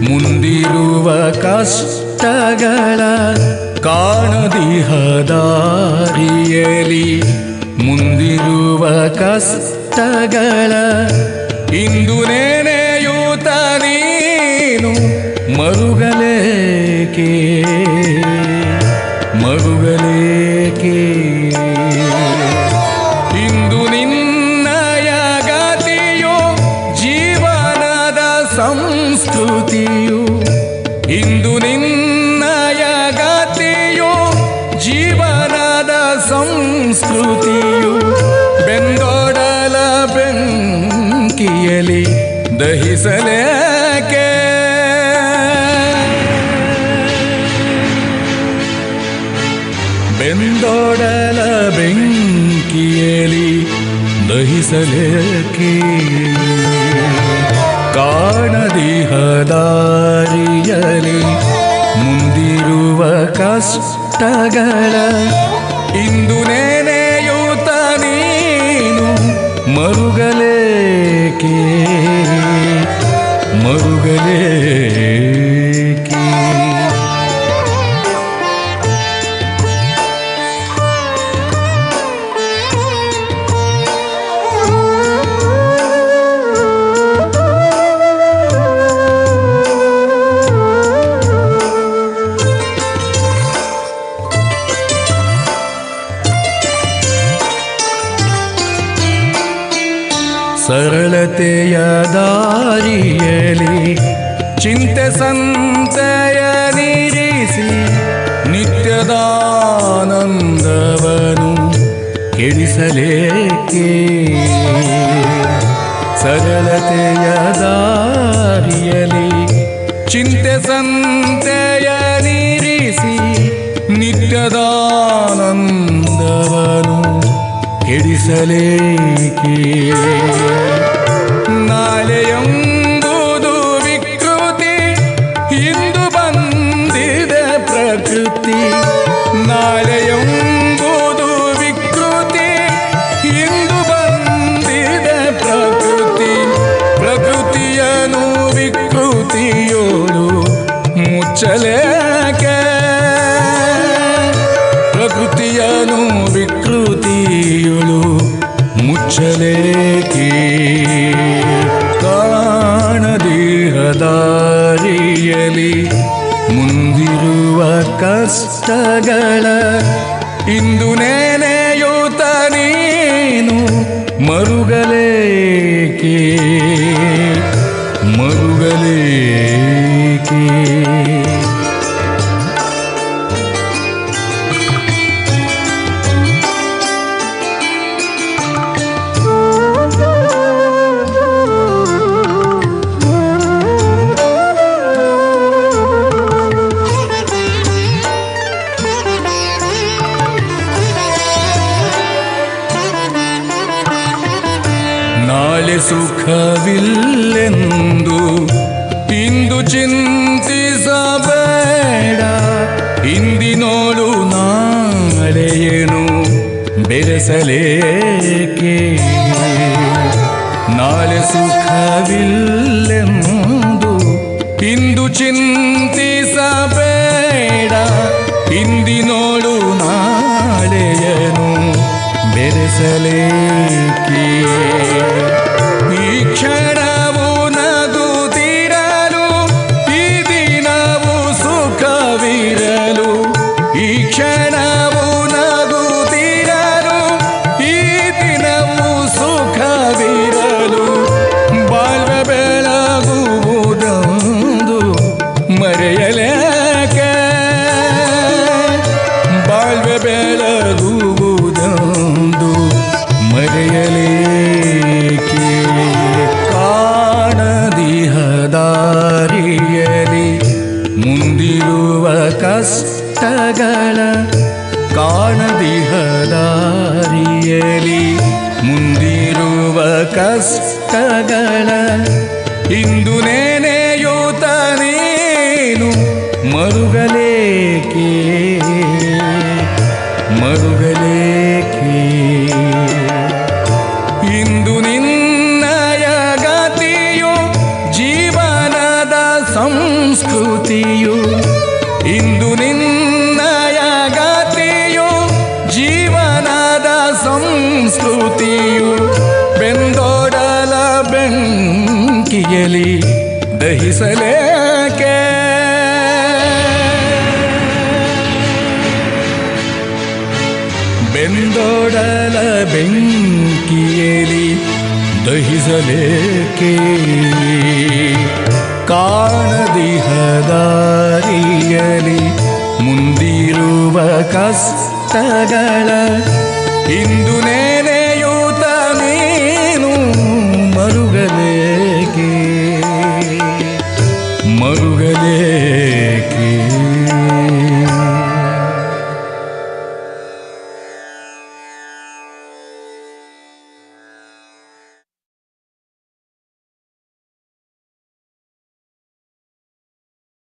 ಮುಂದಿರುವ ಕಷ್ಟಗಳ ಕಾಣದಿಹದಾರಿಯಲಿ. ಮುಂದಿರುವ ಕಷ್ಟಗಳ ಇಂದು ನೇನೆಯೂತ ನೀನು ಮರುಗಲೇಕೆ? ದಹಿಸಲೇಕೆ ಬೆಂದೋಡಲ ಬೆಂಕಿಯಲಿ ದಹಿಸಲೇಕೆ? ಕಾಣದಿಹದಾರಿಯಲಿ ಮುಂದಿರುವ ಕಷ್ಟಗಳ ಇಂದು ನೆನೆಯೂತ ನೀನು ಮರುಗಲೇಕೆ ಸರಳತೆಯ ದಾರಿಯಲಿ ಚಿಂತೆ ಸಂತೆಯ ನೀರಿಸಿ ನಿತ್ಯದಾನಂದವನು ಕೆಡಿಸಲೇಕೆ? ಸರಳತೆಯ ದಾರಿಯಲಿ ಚಿಂತೆ ಸಂತೆಯ ನೀರಿಸಿ ನಿತ್ಯದಾನಂದವನು എടിസലേക്ക് നാലയും വികൃതി ഹിന്ദു ബന്ധിത പ്രകൃതി. നാലയും വികൃതി ഹിന്ദു ബന്ധിത പ്രകൃതി. പ്രകൃതിയനു ಕಾಣದಿಹದಾರಿಯಲಿ ಮುಂದಿರುವ ಕಷ್ಟಗಳ ಇಂದು ನೆನೆಯೂತ ನೀನು ಮರುಗಲೇಕೆ ಮರುಗಲೇಕೆ. ನಾಳೆ ಸುಖವಿಲ್ಲೆಂದು ಇಂದು ಚಿಂತಿಸಬೇಡ ಇಂದಿನೋಳು ನಾಳೆಯೇನು ಬೆರೆಸಲೇಕೆ? ನಾಳೆ ಸುಖವಿಲ್ಲೆಂದು ಇಂದು ಚಿಂತಿಸಬೇಡ ಇಂದಿನೋಳು ನಾಳೆಯನು ಬೆರೆಸಲೇಕೆ Krishna ದುಃಖಗಳ ಇಂದು ನೆನೆಯೂತ ನೀನು ಮರುಗಲೇಕೆ? ಮರುಗಲೇಕೆ? ಇಂದು ನಿನ್ನಯ ಗತಿಯು ಜೀವನದ ಸಂಸ್ಕೃತಿಯು. ಇಂದು ನಿನ್ನಯ ಗತಿಯು ಜೀವನದ ಸಂಸ್ಕೃತಿಯು. ಬೆಂಕಿಯಲಿ ದಹಿಸಲೇಕೆ? ಬೆಂದೋಡಲ ಬೆಂಕಿಯಲಿ ದಹಿಸಲೇಕೆ? ಕಾಣದಿಹದಾರಿಯಲಿ ಮುಂದಿರುವ ಕಷ್ಟಗಳ ಇಂದು